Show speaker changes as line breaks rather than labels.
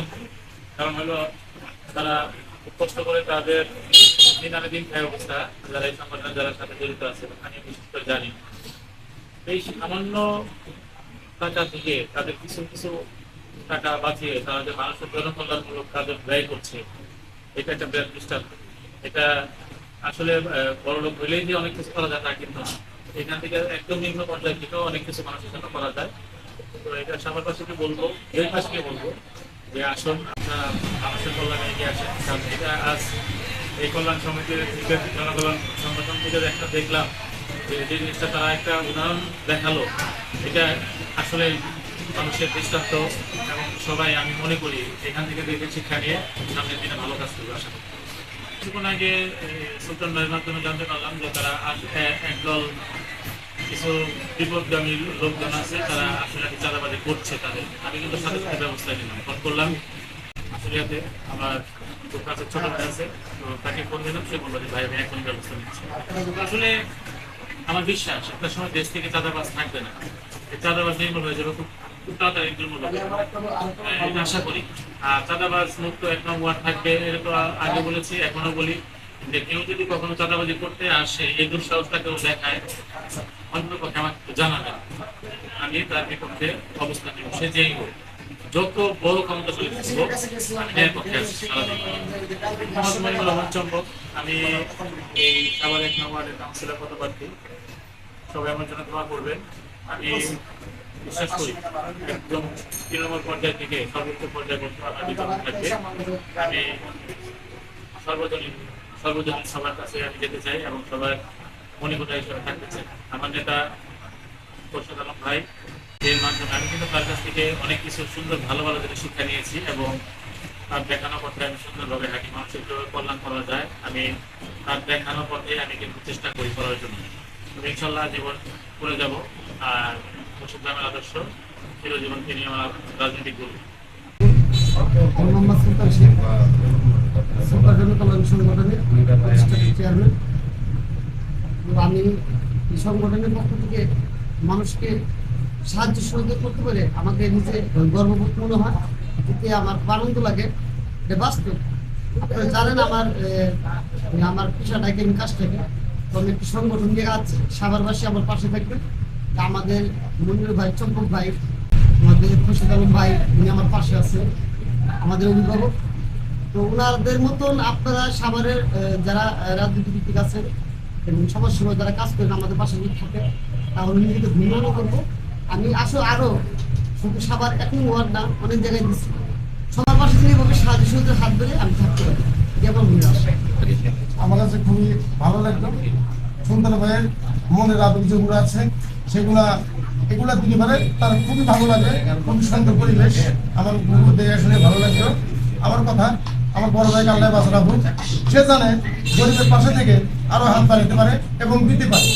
একটা কারণ হলো, তারা কষ্ট করে তাদের দিন আনে দিন খায় অবস্থা। যারা এই সংগঠনের যারা সাথে জড়িত আছে, আমি বিশেষ করে জানি। এই সামান্য টাকা থেকে তাদের কিছু কিছু টাকা বাঁচিয়ে তারা যে মানুষের জনকল্যাণমূলক কাজে ব্যয় করছে, এটা একটা বিরাট দৃষ্টান্ত। এটা আসলে বড় লোক হইলেই যে অনেক কিছু করা যায় তা কিন্তু এখান থেকে একদম নিম্ন পর্যায়ে থেকেও অনেক কিছু মানুষের জন্য করা যায়। তো এটা সবার পাশে বলব? পাশে বলব? এটা আসলে মানুষের দৃষ্টান্ত এবং সবাই আমি মনে করি এখান থেকে দেখে শিক্ষা নিয়ে সামনের দিনে ভালো কাজ করবে, আশা করি। আগে সুলতান ভাইয়ের মাধ্যমে জানতে পারলাম যে তারা একদল কিছু বিপদগামী লোকজন আছে, তারা আসলে চাঁদাবাজি করছে তাদের। আমি কিন্তু সাথে সাথে ব্যবস্থা নিলাম, ফোন করলাম। আসলিয়াতে আমার কাছে ছোট ভাই আছে তাকে ফোন দিলাম, সে বলল যে, ভাই, আমি এখন ব্যবস্থা নিচ্ছি। আসলে আমার বিশ্বাস, একটা সময় দেশ থেকে চাঁদাবাজ থাকবে না। এই চাঁদাবাজ নির্মূল হয়ে যাবে খুব খুব তাড়াতাড়ি এটা আশা করি। আর চাঁদাবাজ মুক্ত এক নম্বর থাকবে, এটা তো আগে বলেছি, এখনও বলি যে কেউ যদি কখনো চাঁদাবাজি করতে আসে, এই দুঃসাহসটা কেউ দেখায়। অন্তত পক্ষে আমার জানাবেন আমি তার বিপক্ষে অবস্থান নেব। সে যেই হোক, যত বড় ক্ষমতা হোক আমি এর পক্ষে রহমান চম্পক আমি এই সাভার এক নম্বরের কাউন্সিলর পদপ্রার্থী। সবাই আমার জন্য দোয়া করবেন। আমি বিশ্বাস করি, একদম তৃণমূল পর্যায় থেকে সর্বোচ্চ পর্যায়ে থাকবে। আমি সর্বজনীন সর্বজনীন সবার কাছে আমি যেতে চাই এবং সবার মনিকোটা হিসেবে থাকতে চাই আমার নেতা খোরশেদ আলম ভাই, এর মাধ্যমে আমি কিন্তু তার কাছ থেকে অনেক কিছু সুন্দর, ভালো ভালো জিনিস শিক্ষা নিয়েছি এবং তার দেখানো পথে আমি সুন্দরভাবে হাঁটি। মানুষের কীভাবে কল্যাণ করা যায়। আমি তার দেখানো পথে আমি কিন্তু চেষ্টা করি করার জন্য। ইনশাল্লাহ জীবন করে যাব। আর খোরশেদ গ্রামের আদর্শ, চিরজীবন তিনি আমার রাজনৈতিক গুরু
মোহাম্মদ সুলতান শেখ সুলতান জনকল্যাণ সংগঠনের প্রতিষ্ঠাতা চেয়ারম্যান এবং আমি এই সংগঠনের পক্ষ থেকে মানুষকে সাহায্য সহযোগিতা করতে পারে আমাকে নিজে গর্ববোধ মনে হয়। এতে আমার আনন্দ লাগে। বাস্তব। আপনারা জানেন আমার আমার পেশাটাকে আমি কাজটাকে তো আমি একটি সংগঠন নিয়ে আছি সাভারবাসী আমার পাশে থাকবে। আমাদের মনির ভাই, চম্পক ভাই, আমাদের খুশিদ আলম ভাই, উনি আমার পাশে আছে। আমাদের অভিভাবক। তো ওনাদের মতন আপনারা সাভারের যারা রাজনীতিবিদ আছেন এবং সমাজসেবা যারা কাজ করেন, আমাদের পাশে যদি থাকে, তাহলে নিজেকে ধন্যবাদ করব আমি আসলে আরও শুধু সবার এখন ওয়ার্ড না, অনেক জায়গায় দিচ্ছি সবার পাশে থেকে এভাবে সাহায্য সহযোগিতার হাত ধরে আমি থাকতে পারি। আমার মনে আসে
আমার কাছে খুবই ভালো লাগল। সুন্দর ভাইয়ের মনের আবেগ যেগুলো আছে, সেগুলা, এগুলা দিতে পারে, তার খুবই ভালো লাগে। খুবই সুন্দর পরিবেশ আমার দেখে শুনে ভালো লাগল। আমার কথা আমার বড় ভাই আল্লাহ বাসা রাখুন সে জানে গরিবের পাশে থেকে আরও হাত বাড়াতে পারে এবং দিতে পারে।